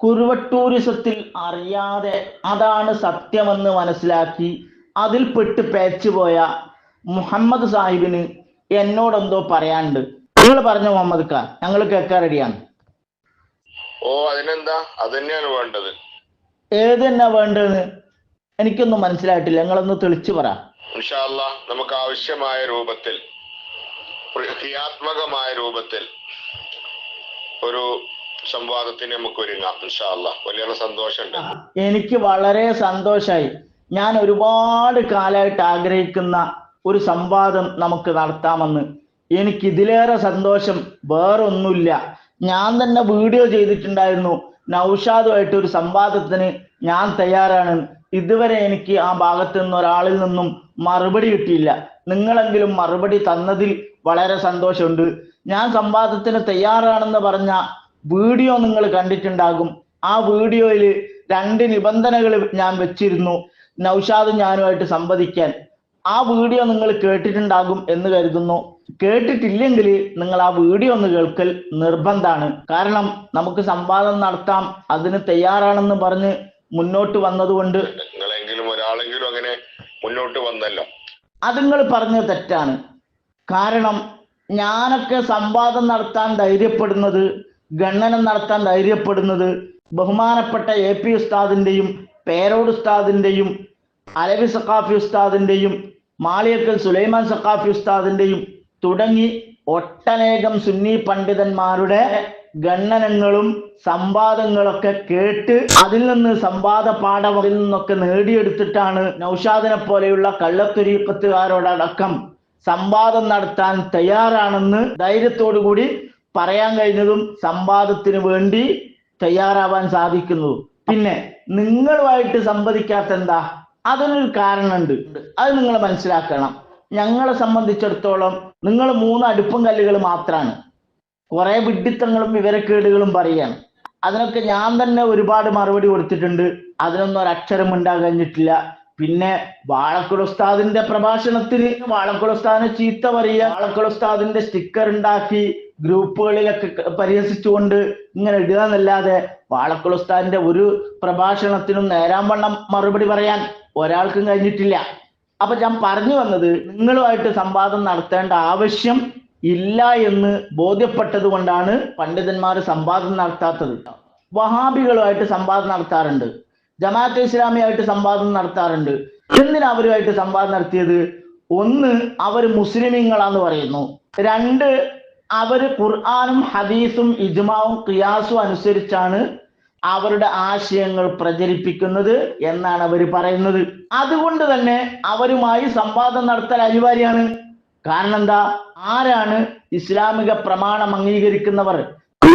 കുറുവട്ടൂരിസത്തിൽ അറിയാതെ അതാണ് സത്യമെന്ന് മനസ്സിലാക്കി അതിൽ പെട്ട് പേച്ചുപോയ മുഹമ്മദ് സാഹിബിന് എന്നോടെന്തോ പറയാണ്ട് നിങ്ങൾ പറഞ്ഞ മുഹമ്മദ് ഖാൻ ഞങ്ങൾ കേൾക്കാൻ റെഡിയാണ് ഓ അതിനെന്താ? അത് തന്നെയാണ് വേണ്ടത്? ഏത് തന്നെ വേണ്ടതെന്ന് എനിക്കൊന്നും മനസ്സിലായിട്ടില്ല. നിങ്ങളൊന്ന് തെളിച്ചു പറ. നമുക്ക് ആവശ്യമായ രൂപത്തിൽ ക്രിയാത്മകമായ രൂപത്തിൽ ഒരു സംവാദത്തിന് നമുക്ക് ഒരുങ്ങാം ഇൻഷാല്ല വലിയ സന്തോഷമുണ്ട്. എനിക്ക് വളരെ സന്തോഷമായി ഞാൻ ഒരുപാട് കാലമായിട്ട് ആഗ്രഹിക്കുന്ന ഒരു സംവാദം നമുക്ക് നടത്താമെന്ന്. എനിക്ക് ഇതിലേറെ സന്തോഷം വേറൊന്നുമില്ല. ഞാൻ തന്നെ വീഡിയോ ചെയ്തിട്ടുണ്ടായിരുന്നു. നൗഷാദുമായിട്ട് ഒരു സംവാദത്തിന് ഞാൻ തയ്യാറാണ്. ഇതുവരെ എനിക്ക് ആ ഭാഗത്ത് നിന്ന് ഒരാളിൽ നിന്നും മറുപടി കിട്ടിയില്ല. നിങ്ങളെങ്കിലും മറുപടി തന്നതിൽ വളരെ സന്തോഷമുണ്ട്. ഞാൻ സംവാദത്തിന് തയ്യാറാണെന്ന് പറഞ്ഞ വീഡിയോ നിങ്ങൾ കണ്ടിട്ടുണ്ടാകും. ആ വീഡിയോയിൽ രണ്ട് നിബന്ധനകൾ ഞാൻ വെച്ചിരുന്നു. നൗഷാദ് ഞാനുമായിട്ട് സംവദിക്കാൻ. ആ വീഡിയോ നിങ്ങൾ കേട്ടിട്ടുണ്ടാകും എന്ന് കരുതുന്നു. കേട്ടിട്ടില്ലെങ്കിൽ നിങ്ങൾ ആ വീഡിയോ ഒന്ന് കേൾക്കൽ നിർബന്ധമാണ് കാരണം നമുക്ക് സംവാദം നടത്താം അതിന് തയ്യാറാണെന്ന് പറഞ്ഞ് മുന്നോട്ട് വന്നതുകൊണ്ട്. നിങ്ങളെങ്കിലും ഒരാളെങ്കിലും അങ്ങനെ മുന്നോട്ട് വന്നല്ലോ. അത് നിങ്ങൾ പറഞ്ഞ തെറ്റാണ്. കാരണം ഞാനൊക്കെ സംവാദം നടത്താൻ ധൈര്യപ്പെടുന്നത് ഗണ്ണനം നടത്താൻ ധൈര്യപ്പെടുന്നത് ബഹുമാനപ്പെട്ട എ പി ഉസ്താദിന്റെയും പേരോട് ഉസ്താദിന്റെയും അലവി സഖാഫി ഉസ്താദിന്റെയും മാളിയക്കൽ സുലൈമാൻ സഖാഫി ഉസ്താദിന്റെയും തുടങ്ങി ഒട്ടനേകം സുന്നി പണ്ഡിതന്മാരുടെ ഗണ്ണനങ്ങളും സംവാദങ്ങളൊക്കെ കേട്ട് അതിൽ നിന്ന് സംവാദ പാഠം അതിൽ നിന്നൊക്കെ നേടിയെടുത്തിട്ടാണ് നൌഷാദിനെ പോലെയുള്ള കള്ളത്തൊരീക്കത്തുകാരോടടക്കം സംവാദം നടത്താൻ തയ്യാറാണെന്ന് ധൈര്യത്തോടു കൂടി പറയാൻ കഴിഞ്ഞതും സംവാദത്തിന് വേണ്ടി തയ്യാറാവാൻ സാധിക്കുന്നു. പിന്നെ നിങ്ങളുമായിട്ട് സംവദിക്കാത്ത എന്താ? അതിനൊരു കാരണമുണ്ട്. അത് നിങ്ങൾ മനസ്സിലാക്കണം. ഞങ്ങളെ സംബന്ധിച്ചിടത്തോളം നിങ്ങൾ മൂന്ന് അടുപ്പും കല്ലുകൾ മാത്രമാണ് കുറെ വിഡിത്തങ്ങളും വിവരക്കേടുകളും പറയാണ്. അതിനൊക്കെ ഞാൻ തന്നെ ഒരുപാട് മറുപടി കൊടുത്തിട്ടുണ്ട്. അതിനൊന്നും ഒരക്ഷരം ഉണ്ടാകഴിഞ്ഞിട്ടില്ല പിന്നെ വാളക്കുളസ്താദിന്റെ പ്രഭാഷണത്തിന് വാളക്കുളസ്താദിനെ ചീത്ത പറയുക. വാളക്കുളസ്താദിന്റെ സ്റ്റിക്കർ ഉണ്ടാക്കി ഗ്രൂപ്പുകളിലൊക്കെ പരിഹസിച്ചുകൊണ്ട് ഇങ്ങനെ ഇടുക എന്നല്ലാതെ വാളക്കുളസ്താന്റെ ഒരു പ്രഭാഷണത്തിനും നേരാൻ വണ്ണം മറുപടി പറയാൻ ഒരാൾക്കും കഴിഞ്ഞിട്ടില്ല. അപ്പൊ ഞാൻ പറഞ്ഞു വന്നത് നിങ്ങളുമായിട്ട് സംവാദം നടത്തേണ്ട ആവശ്യം ഇല്ല എന്ന് ബോധ്യപ്പെട്ടത് കൊണ്ടാണ് പണ്ഡിതന്മാർ സംവാദം നടത്താത്തത്. വഹാബികളുമായിട്ട് സംവാദം നടത്താറുണ്ട്. ജമാഅത്ത് ഇസ്ലാമിയായിട്ട് സംവാദം നടത്താറുണ്ട്. എന്തിനാ അവരുമായിട്ട് സംവാദം നടത്തിയത്? ഒന്ന് അവർ മുസ്ലിമീങ്ങളാന്ന് പറയുന്നു. രണ്ട് അവർ ഖുർആാനും ഹദീസും ഇജ്മാവും ഖിയാസും അനുസരിച്ചാണ് അവരുടെ ആശയങ്ങൾ പ്രചരിപ്പിക്കുന്നത് എന്നാണ് അവർ പറയുന്നത്. അതുകൊണ്ട് തന്നെ അവരുമായി സംവാദം നടത്തൽ അനിവാര്യമാണ്. കാരണം എന്താ? ആരാണ് ഇസ്ലാമിക പ്രമാണം അംഗീകരിക്കുന്നവർ?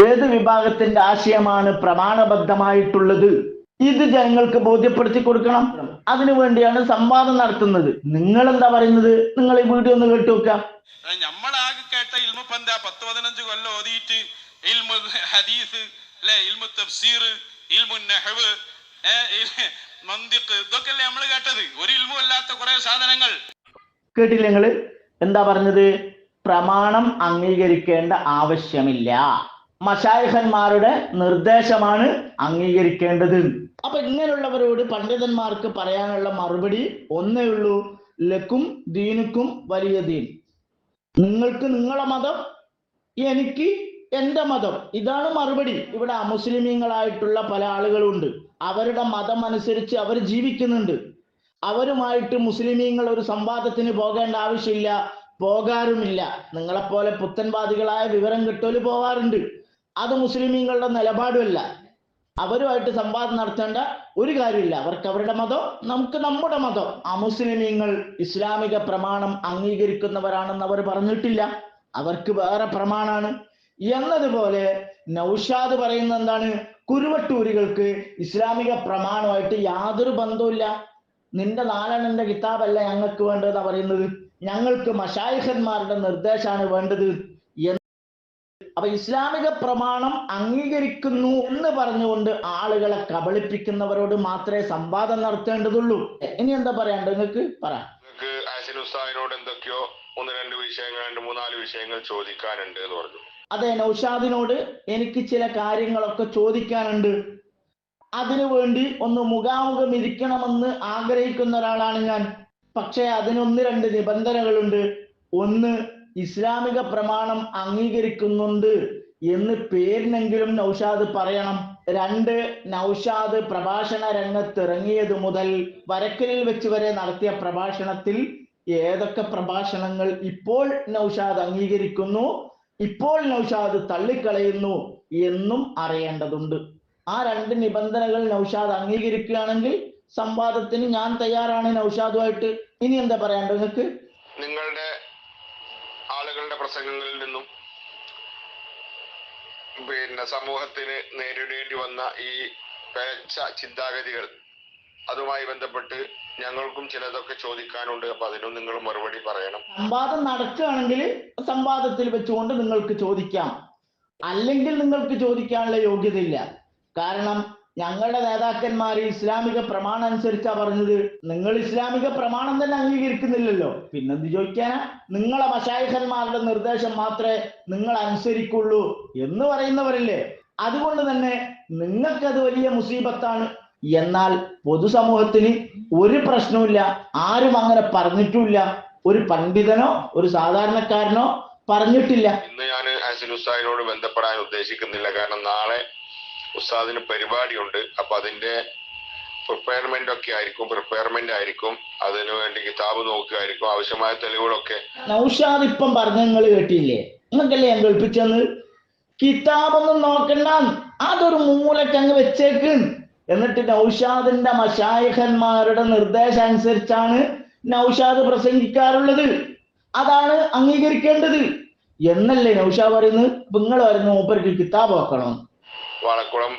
ഏത് വിഭാഗത്തിന്റെ ആശയമാണ് പ്രമാണബദ്ധമായിട്ടുള്ളത്? ഇത് ജനങ്ങൾക്ക് ബോധ്യപ്പെടുത്തി കൊടുക്കണം. അതിനു വേണ്ടിയാണ് സംവാദം നടത്തുന്നത്. നിങ്ങൾ എന്താ പറയുന്നത്? നിങ്ങൾ ഈ വീഡിയോ ഒന്ന് കേട്ടു നോക്കാം നമ്മളാകെ കേട്ട ഇൽമു പന്ത പത്ത് പതിനഞ്ച് കൊല്ലം ഓതിയിട്ട് ഇൽമു ഹദീസ് അല്ലെ? ഇൽമു തഫ്സീർ ഇൽമു നെഹവ് മന്ദിക്ക് ഇതൊക്കെയല്ലേ നമ്മൾ കേട്ടത്? ഒരു ഇൽമു അല്ലാത്ത കുറെ സാധനങ്ങൾ. കേട്ടില്ല നിങ്ങൾ? എന്താ പറഞ്ഞത്? പ്രമാണം അംഗീകരിക്കേണ്ട ആവശ്യമില്ല. മഷായഹന്മാരുടെ നിർദ്ദേശമാണ് അംഗീകരിക്കേണ്ടത്. അപ്പൊ ഇങ്ങനെയുള്ളവരോട് പണ്ഡിതന്മാർക്ക് പറയാനുള്ള മറുപടി ഒന്നേ ഉള്ളൂ. ലക്കും ദീനുക്കും വലിയ ദീൻ. നിങ്ങൾക്ക് നിങ്ങളെ മതം എനിക്ക് എന്റെ മതം. ഇതാണ് മറുപടി. ഇവിടെ അമുസ്ലിമീങ്ങളായിട്ടുള്ള പല ആളുകളുണ്ട്. അവരുടെ മതം അനുസരിച്ച് അവർ ജീവിക്കുന്നുണ്ട്. അവരുമായിട്ട് മുസ്ലിമീങ്ങൾ ഒരു സംവാദത്തിന് പോകേണ്ട ആവശ്യമില്ല. പോകാറുമില്ല. നിങ്ങളെപ്പോലെ പുത്തൻവാദികളായ വിവരം കിട്ടോൽ പോവാറുണ്ട്. അത് മുസ്ലിമീങ്ങളുടെ നിലപാടുമല്ല. അവരുമായിട്ട് സംവാദം നടത്തേണ്ട ഒരു കാര്യമില്ല. അവർക്ക് അവരുടെ മതം നമുക്ക് നമ്മുടെ മതം. അമുസ്ലിമീങ്ങൾ ഇസ്ലാമിക പ്രമാണം അംഗീകരിക്കുന്നവരാണെന്ന് അവർ പറഞ്ഞിട്ടില്ല. അവർക്ക് വേറെ പ്രമാണാണ്. എന്നതുപോലെ നൗഷാദ് പറയുന്ന എന്താണ്? കുരുവട്ടൂരികൾക്ക് ഇസ്ലാമിക പ്രമാണമായിട്ട് യാതൊരു ബന്ധവുമില്ല. നിന്റെ നാലെണ്ണന്റെ കിതാബല്ല ഞങ്ങൾക്ക് വേണ്ടതെന്നാ പറയുന്നത്. ഞങ്ങൾക്ക് മഷായിഹന്മാരുടെ നിർദ്ദേശമാണ് വേണ്ടത്. അപ്പൊ ഇസ്ലാമിക പ്രമാണം അംഗീകരിക്കുന്നു എന്ന് പറഞ്ഞുകൊണ്ട് ആളുകളെ കബളിപ്പിക്കുന്നവരോട് മാത്രമേ സംവാദം നടത്തേണ്ടതുള്ളൂ. ഇനി എന്താ പറയാണ്ട് നിങ്ങൾക്ക്? പറയാം ഉസ്താദിനോട് എന്തൊക്കെയോ ഒന്ന് രണ്ട് വിഷയങ്ങൾ രണ്ട് മൂന്നാൽ വിഷയങ്ങൾ ചോദിക്കാനുണ്ട് എന്ന് പറഞ്ഞു. അതെ നൗഷാദിനോട് എനിക്ക് ചില കാര്യങ്ങളൊക്കെ ചോദിക്കാനുണ്ട്. അതിനു വേണ്ടി ഒന്ന് മുഖാമുഖം ഇരിക്കണമെന്ന് ആഗ്രഹിക്കുന്ന ഒരാളാണ് ഞാൻ. പക്ഷേ അതിനൊന്ന് രണ്ട് നിബന്ധനകളുണ്ട്. ഒന്ന് ഇസ്ലാമിക പ്രമാണം അംഗീകരിക്കുന്നുണ്ട് എന്ന് പേരിനെങ്കിലും നൗഷാദ് പറയണം. രണ്ട് നൗഷാദ് പ്രഭാഷണ രംഗത്തിറങ്ങിയത് മുതൽ വരക്കലിൽ വെച്ച് വരെ നടത്തിയ പ്രഭാഷണത്തിൽ ഏതൊക്കെ പ്രഭാഷണങ്ങൾ ഇപ്പോൾ നൗഷാദ് അംഗീകരിക്കുന്നു ഇപ്പോൾ നൗഷാദ് തള്ളിക്കളയുന്നു എന്നും അറിയേണ്ടതുണ്ട്. ആ രണ്ട് നിബന്ധനകൾ നൗഷാദ് അംഗീകരിക്കുകയാണെങ്കിൽ സംവാദത്തിന് ഞാൻ തയ്യാറാണ് നൗഷാദുമായിട്ട്. ഇനി എന്താ പറയാണ്ട് നിങ്ങൾക്ക്? പ്രസംഗങ്ങളിൽ നിന്നും പിന്നെ സമൂഹത്തിന് നേരിടേണ്ടി വന്ന ഈ പേച്ച ചിന്താഗതികൾ അതുമായി ബന്ധപ്പെട്ട് ഞങ്ങൾക്കും ചിലതൊക്കെ ചോദിക്കാനുണ്ട്. അപ്പൊ അതിനും നിങ്ങൾ മറുപടി പറയണം. സംവാദം നടക്കുകയാണെങ്കിൽ സംവാദത്തിൽ വെച്ചുകൊണ്ട് നിങ്ങൾക്ക് ചോദിക്കാം. അല്ലെങ്കിൽ നിങ്ങൾക്ക് ചോദിക്കാനുള്ള യോഗ്യതയില്ല. കാരണം ഞങ്ങളുടെ നേതാക്കന്മാർ ഇസ്ലാമിക പ്രമാണം അനുസരിച്ചാ പറഞ്ഞത്. നിങ്ങൾ ഇസ്ലാമിക പ്രമാണം തന്നെ അംഗീകരിക്കുന്നില്ലല്ലോ. പിന്നെന്ത് ചോദിക്കാനാ? നിങ്ങളെ മശായിഖന്മാരുടെ നിർദ്ദേശം മാത്രമേ നിങ്ങൾ അനുസരിക്കുള്ളൂ എന്ന് പറയുന്നവരില്ലേ? അതുകൊണ്ട് തന്നെ നിങ്ങൾക്കത് വലിയ മുസീബത്താണ്. എന്നാൽ പൊതുസമൂഹത്തിന് ഒരു പ്രശ്നവുമില്ല. ആരും അങ്ങനെ പറഞ്ഞിട്ടുമില്ല. ഒരു പണ്ഡിതനോ ഒരു സാധാരണക്കാരനോ പറഞ്ഞിട്ടില്ല. ഇന്ന് ഞാൻ ആസിൽ ബന്ധപ്പെടാൻ ഉദ്ദേശിക്കുന്നില്ല. കാരണം നാളെ ഉസ്താദിന് പരിപാടിയുണ്ട്. അപ്പൊ അതിന്റെ പ്രിപ്പയർമെന്റ് ഒക്കെ ആയിരിക്കും പ്രിപ്പയർമെന്റ് ആയിരിക്കും. അതിനു വേണ്ടി കിതാബ് നോക്കുകയായിരിക്കും. ആവശ്യമായ തെളിവുകളൊക്കെ നൗഷാദ് ഇപ്പം പറഞ്ഞ നിങ്ങൾ കേട്ടില്ലേ? നിങ്ങൾക്കല്ലേ ഞാൻ കേൾപ്പിച്ചെന്ന്? കിതാബൊന്നും നോക്കണ്ട. അതൊരു മൂലക്കങ്ങ് വെച്ചേക്ക്. എന്നിട്ട് നൗഷാദിന്റെ മഷായഖന്മാരുടെ നിർദ്ദേശം അനുസരിച്ചാണ് നൗഷാദ് പ്രസംഗിക്കാറുള്ളത്. അതാണ് അംഗീകരിക്കേണ്ടത്. എന്നല്ലേ നൗഷാദ് പറയുന്നത്? നിങ്ങൾ വരുന്ന മൂപ്പർക്ക് കിതാബ് വെക്കണം വാളക്കുളം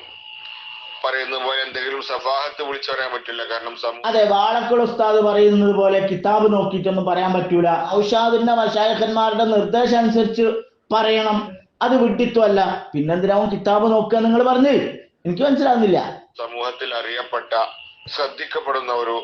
പറയുന്നത് പോലെ എന്തെങ്കിലും സഫാഹത്ത് വിളിച്ചു പറയാൻ പറ്റില്ല. കാരണം അതെ വാളക്കുളം ഉസ്താദ് പറയുന്നത് പോലെ കിതാബ് നോക്കിയിട്ടൊന്നും പറയാൻ പറ്റൂല. ഔഷാദിന്റെ മഷായഖന്മാരുടെ നിർദ്ദേശം അനുസരിച്ച് പറയണം. അത് വിട്ടിത്തല്ല പിന്നെന്തിനാവും കിതാബ് നോക്കുക നിങ്ങൾ പറഞ്ഞു? എനിക്ക് മനസ്സിലാവുന്നില്ല. സമൂഹത്തിൽ അറിയപ്പെട്ട ശ്രദ്ധിക്കപ്പെടുന്ന ഒരു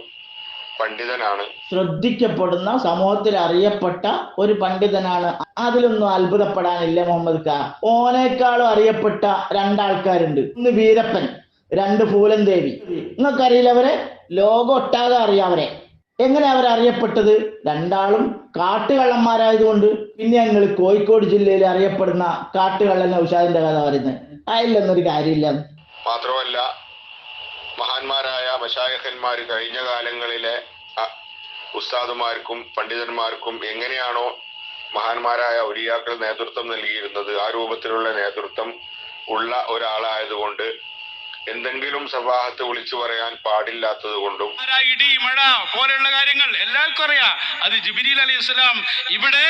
പണ്ഡിതനാണ്. ശ്രദ്ധിക്കപ്പെടുന്ന സമൂഹത്തിൽ അറിയപ്പെട്ട ഒരു പണ്ഡിതനാണ്. അതിലൊന്നും അത്ഭുതപ്പെടാനില്ല മുഹമ്മദ് ഖാ ഓനേക്കാളും അറിയപ്പെട്ട രണ്ടാൾക്കാരുണ്ട്. ഒന്ന് വീരപ്പൻ രണ്ട് പൂലൻ ദേവി നിങ്ങൾക്കറിയില്ല അവരെ? ലോകം ഒട്ടാകെ അറിയാം അവരെ. എങ്ങനെ അവരറിയപ്പെട്ടത് രണ്ടാളും കാട്ടുകള്ളന്മാരായതുകൊണ്ട്. പിന്നെ ഞങ്ങൾ കോഴിക്കോട് ജില്ലയിൽ അറിയപ്പെടുന്ന കാട്ടുകള്ളൻ ഔഷാദിന്റെ കഥ പറയുന്നത്. അതിലൊന്നൊരു കാര്യമില്ല. മാത്രമല്ല മഹാന്മാരായ മഷായഖന്മാർ കഴിഞ്ഞ കാലങ്ങളിലെ ഉസ്താദുമാർക്കും പണ്ഡിതന്മാർക്കും എങ്ങനെയാണോ മഹാന്മാരായ ഒരിയാക്കൾ നേതൃത്വം നൽകിയിരുന്നത് ആ രൂപത്തിലുള്ള നേതൃത്വം ഉള്ള ഒരാളായതുകൊണ്ട് എന്തെങ്കിലും സഭാഹത്ത് വിളിച്ചു പറയാൻ പാടില്ലാത്തത് കൊണ്ടും ഇടി മഴ പോലെയുള്ള കാര്യങ്ങൾ എല്ലാവർക്കും അറിയാം. അത് ജിബിരിൽ അലി ഇസ്ലാം ഇവിടെ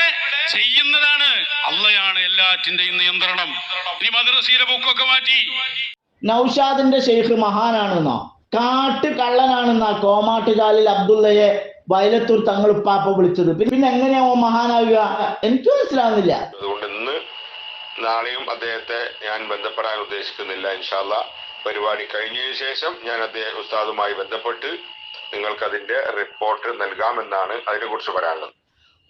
ചെയ്യുന്നതാണ്. അള്ളയാണ് എല്ലാറ്റിന്റെയും നിയന്ത്രണം. ഇനി മദ്രസയിലെ ബുക്കൊക്കെ മാറ്റി. നൗഷാദിന്റെ ഷെയ്ഖ് മഹാനാണെന്നോ? കാട്ട് കള്ളനാണെന്നാ കോമാട്ടുകാലിൽ അബ്ദുള്ളയെ വയലത്തൂർ തങ്ങൾ ഉപ്പാപ്പ വിളിച്ചത്. പിന്നെ എങ്ങനെയാ ഓൻ മഹാനാവുക? എനിക്ക് മനസ്സിലാവുന്നില്ല. അതുകൊണ്ട് ഇന്ന് നാളെയും അദ്ദേഹത്തെ ഞാൻ ബന്ധപ്പെടാൻ ഉദ്ദേശിക്കുന്നില്ല. ഇൻഷാല്ല പരിപാടി കഴിഞ്ഞതിന് ശേഷം ഞാൻ അദ്ദേഹം ഉസ്താദുമായി ബന്ധപ്പെട്ട് നിങ്ങൾക്ക് അതിന്റെ റിപ്പോർട്ട് നൽകാമെന്നാണ് അതിനെക്കുറിച്ച് പറയാനുള്ളത്.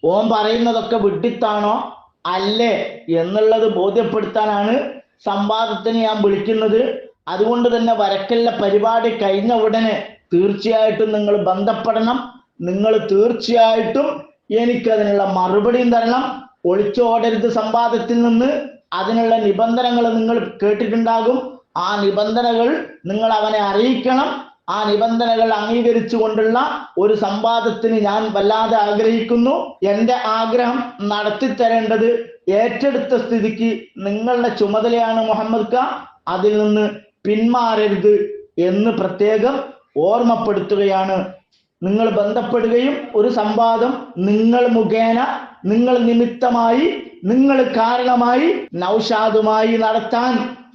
ഓം പറയുന്നതൊക്കെ വിഡിത്താണോ അല്ലേ? എന്നുള്ളത് ബോധ്യപ്പെടുത്താനാണ് സംവാദത്തിന് ഞാൻ വിളിക്കുന്നത് അതുകൊണ്ട് തന്നെ വരക്കലിലെ പരിപാടി കഴിഞ്ഞ ഉടനെ തീർച്ചയായിട്ടും നിങ്ങൾ ബന്ധപ്പെടണം. നിങ്ങൾ തീർച്ചയായിട്ടും എനിക്കതിനുള്ള മറുപടിയും തരണം. ഒളിച്ചോടരുത് സംവാദത്തിൽ നിന്ന്. അതിനുള്ള നിബന്ധനകൾ നിങ്ങൾ കേട്ടിട്ടുണ്ടാകും. ആ നിബന്ധനകൾ നിങ്ങൾ അവനെ അറിയിക്കണം. ആ നിബന്ധനകൾ അംഗീകരിച്ചുകൊണ്ടുള്ള ഒരു സംവാദത്തിന് ഞാൻ വല്ലാതെ ആഗ്രഹിക്കുന്നു. എന്റെ ആഗ്രഹം നടത്തിത്തരേണ്ടത് ഏറ്റെടുത്ത സ്ഥിതിക്ക് നിങ്ങളുടെ ചുമതലയാണ് മുഹമ്മദ് ഖാൻ അതിൽ നിന്ന് പിന്മാറരുത് എന്ന് പ്രത്യേകം ഓർമ്മപ്പെടുത്തുകയാണ്. നിങ്ങൾ ബന്ധപ്പെടുകയും ഒരു സംവാദം നിങ്ങൾ മുഖേന നിങ്ങൾ നിമിത്തമായി നിങ്ങൾ കാരണമായി നൗഷാദുമായി നടത്താൻ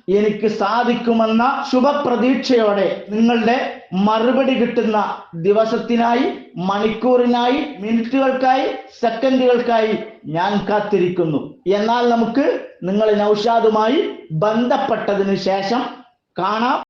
എനിക്ക് സാധിക്കുമെന്ന ശുഭപ്രതീക്ഷയോടെ നിങ്ങളുടെ മറുപടി കിട്ടുന്ന ദിവസത്തിനായി മണിക്കൂറിനായി മിനിറ്റുകൾക്കായി സെക്കൻഡുകൾക്കായി ഞാൻ കാത്തിരിക്കുന്നു. എന്നാൽ നമുക്ക് നിങ്ങളെ നൗഷാദുമായി ബന്ധപ്പെട്ടതിന് ശേഷം കാണാം.